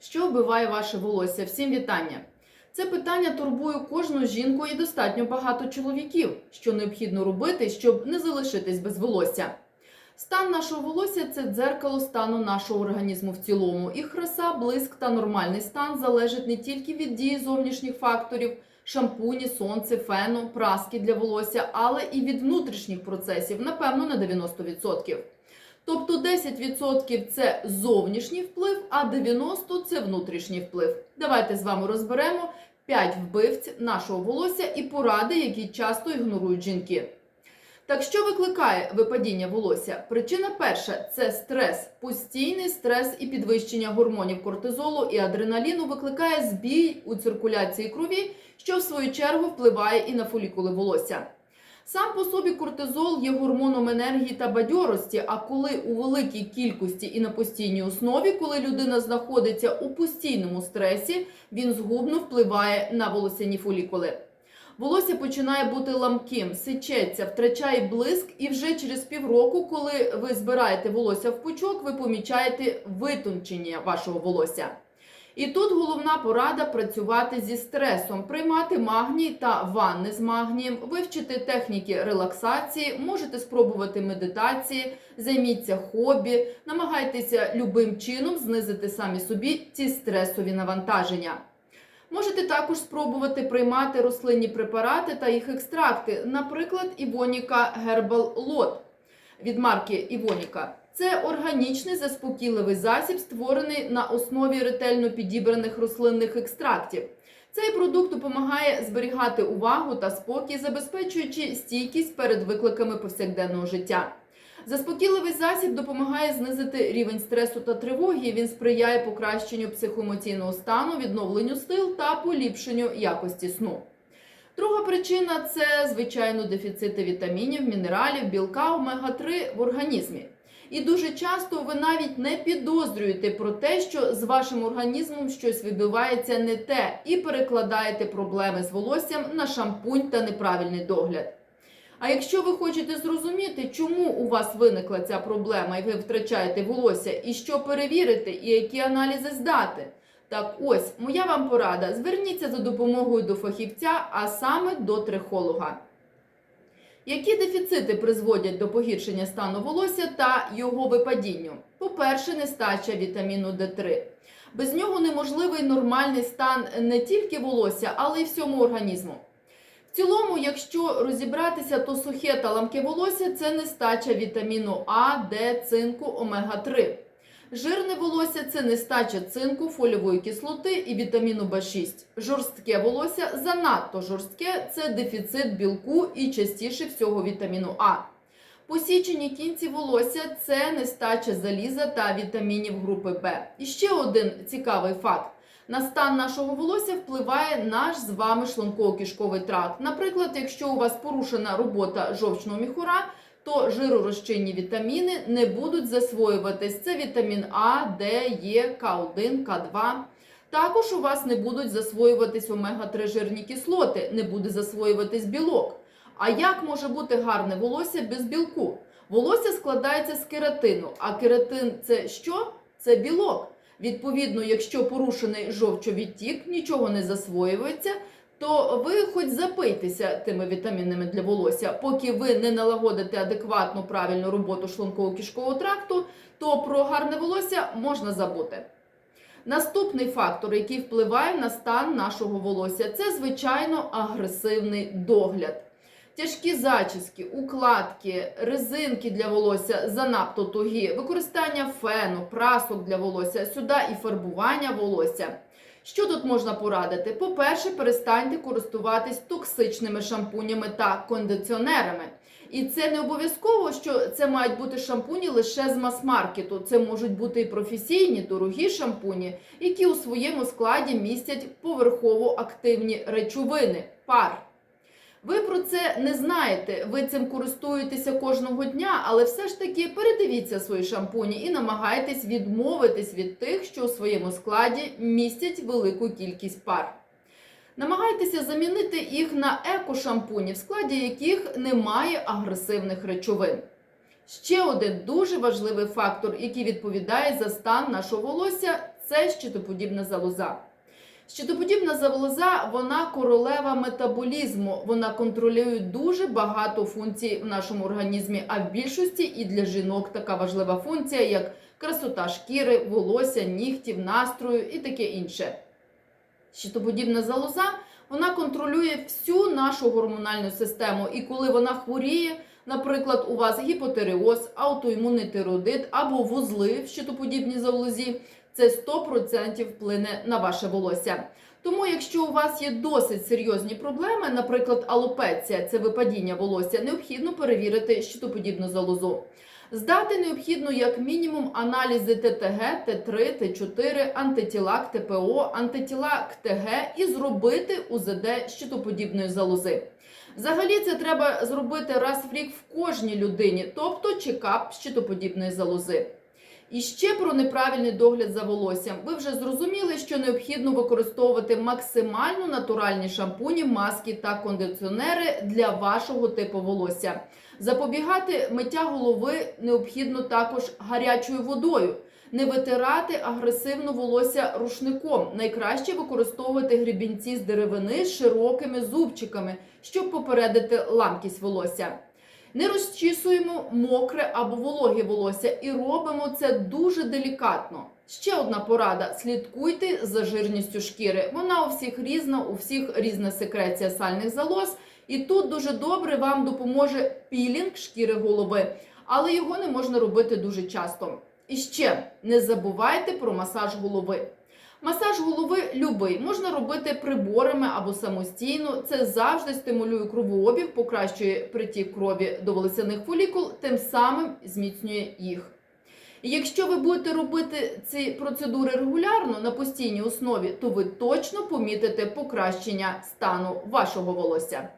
Що вбиває ваше волосся? Всім вітання! Це питання турбує кожну жінку і достатньо багато чоловіків, що необхідно робити, щоб не залишитись без волосся. Стан нашого волосся це дзеркало стану нашого організму в цілому. І краса, блиск та нормальний стан залежать не тільки від дії зовнішніх факторів, шампуні, сонце, фену, праски для волосся, але і від внутрішніх процесів, напевно, на 90%. Тобто 10% це зовнішній вплив, а 90% це внутрішній вплив. Давайте з вами розберемо 5 вбивць нашого волосся і поради, які часто ігнорують жінки. Так що викликає випадіння волосся? Причина перша це стрес. Постійний стрес і підвищення гормонів кортизолу і адреналіну викликає збій у циркуляції крові, що в свою чергу впливає і на фолікули волосся. Сам по собі кортизол є гормоном енергії та бадьорості. А коли у великій кількості і на постійній основі, коли людина знаходиться у постійному стресі, він згубно впливає на волосяні фолікули. Волосся починає бути ламким, сичеться, втрачає блиск, і вже через півроку, коли ви збираєте волосся в пучок, ви помічаєте витончення вашого волосся. І тут головна порада працювати зі стресом, приймати магній та ванни з магнієм, вивчити техніки релаксації, можете спробувати медитації, займіться хобі, намагайтеся любим чином знизити самі собі ці стресові навантаження. Можете також спробувати приймати рослинні препарати та їх екстракти, наприклад, Івоніка Herbal Lot від марки Івоніка. Це органічний заспокійливий засіб, створений на основі ретельно підібраних рослинних екстрактів. Цей продукт допомагає зберігати увагу та спокій, забезпечуючи стійкість перед викликами повсякденного життя. Заспокійливий засіб допомагає знизити рівень стресу та тривоги. Він сприяє покращенню психоемоційного стану, відновленню сил та поліпшенню якості сну. Друга причина це звичайно дефіцити вітамінів, мінералів, білка омега-3 в організмі. І дуже часто ви навіть не підозрюєте про те, що з вашим організмом щось відбувається не те, і перекладаєте проблеми з волоссям на шампунь та неправильний догляд. А якщо ви хочете зрозуміти, чому у вас виникла ця проблема, і ви втрачаєте волосся, і що перевірити, і які аналізи здати, так ось моя вам порада: зверніться за допомогою до фахівця, а саме до трихолога. Які дефіцити призводять до погіршення стану волосся та його випадінню? По-перше, нестача вітаміну Д3. Без нього неможливий нормальний стан не тільки волосся, але й всьому організму. В цілому, якщо розібратися, то сухе та ламке волосся це нестача вітаміну А, Д, цинку, омега-3. Жирне волосся це нестача цинку, фольової кислоти і вітаміну В6. Жорстке волосся занадто жорстке це дефіцит білку і частіше всього вітаміну А. Посічені кінці волосся це нестача заліза та вітамінів групи Б. І ще один цікавий факт. На стан нашого волосся впливає наш з вами шлунково-кишковий тракт. Наприклад, якщо у вас порушена робота жовчного міхура, то жиророзчинні вітаміни не будуть засвоюватись. Це вітамін А, Д, Е, К1, К2. Також у вас не будуть засвоюватись омега-3 жирні кислоти, не буде засвоюватись білок. А як може бути гарне волосся без білку? Волосся складається з кератину, а кератин це що? Це білок. Відповідно, якщо порушений жовчовідтік, нічого не засвоюється, то ви хоч запийтеся тими вітамінами для волосся, поки ви не налагодите адекватну правильну роботу шлунково-кишкового тракту, то про гарне волосся можна забути. Наступний фактор, який впливає на стан нашого волосся, це звичайно агресивний догляд. Тяжкі зачіски, укладки, резинки для волосся занадто тугі, використання фену, прасок для волосся, сюди і фарбування волосся. Що тут можна порадити? По-перше, перестаньте користуватись токсичними шампунями та кондиціонерами. І це не обов'язково, що це мають бути шампуні лише з мас-маркету. Це можуть бути і професійні, дорогі шампуні, які у своєму складі містять поверхово активні речовини пар. Ви про це не знаєте, ви цим користуєтеся кожного дня, але все ж таки передивіться свої шампуні і намагайтесь відмовитись від тих, що у своєму складі містять велику кількість пар. Намагайтеся замінити їх на еко-шампуні, в складі яких немає агресивних речовин. Ще один дуже важливий фактор, який відповідає за стан нашого волосся, це щитоподібна залоза. Щитоподібна залоза вона королева метаболізму. Вона контролює дуже багато функцій в нашому організмі. А в більшості і для жінок така важлива функція, як красота шкіри, волосся, нігтів, настрою і таке інше. Щитоподібна залоза вона контролює всю нашу гормональну систему. І коли вона хворіє, наприклад, у вас гіпотереоз, аутоімунний тиреоїдит або вузли в щитоподібній залозі, це 100% вплине на ваше волосся. Тому, якщо у вас є досить серйозні проблеми, наприклад, алопеція це випадіння волосся, необхідно перевірити щитоподібну залозу. Здати необхідно як мінімум аналізи ТТГ, Т3, Т4, антитіла ТПО, антитіла к ТГ і зробити УЗД щитоподібної залози. Взагалі це треба зробити раз в рік в кожній людині, тобто чекап щитоподібної залози. І ще про неправильний догляд за волоссям. Ви вже зрозуміли, що необхідно використовувати максимально натуральні шампуні, маски та кондиціонери для вашого типу волосся. Запобігати миття голови необхідно також гарячою водою. Не витирати агресивно волосся рушником. Найкраще використовувати гребінці з деревини з широкими зубчиками, щоб попередити ламкість волосся. Не розчісуємо мокре або вологе волосся і робимо це дуже делікатно. Ще одна порада: слідкуйте за жирністю шкіри. Вона у всіх різна, у всіх різна секреція сальних залоз. І тут дуже добре вам допоможе пілінг шкіри голови, але його не можна робити дуже часто. І ще не забувайте про масаж голови. Масаж голови любий можна робити приборами або самостійно. Це завжди стимулює кровообіг, покращує притік крові до волосяних фолікул, тим самим зміцнює їх. Якщо ви будете робити ці процедури регулярно на постійній основі, то ви точно помітите покращення стану вашого волосся.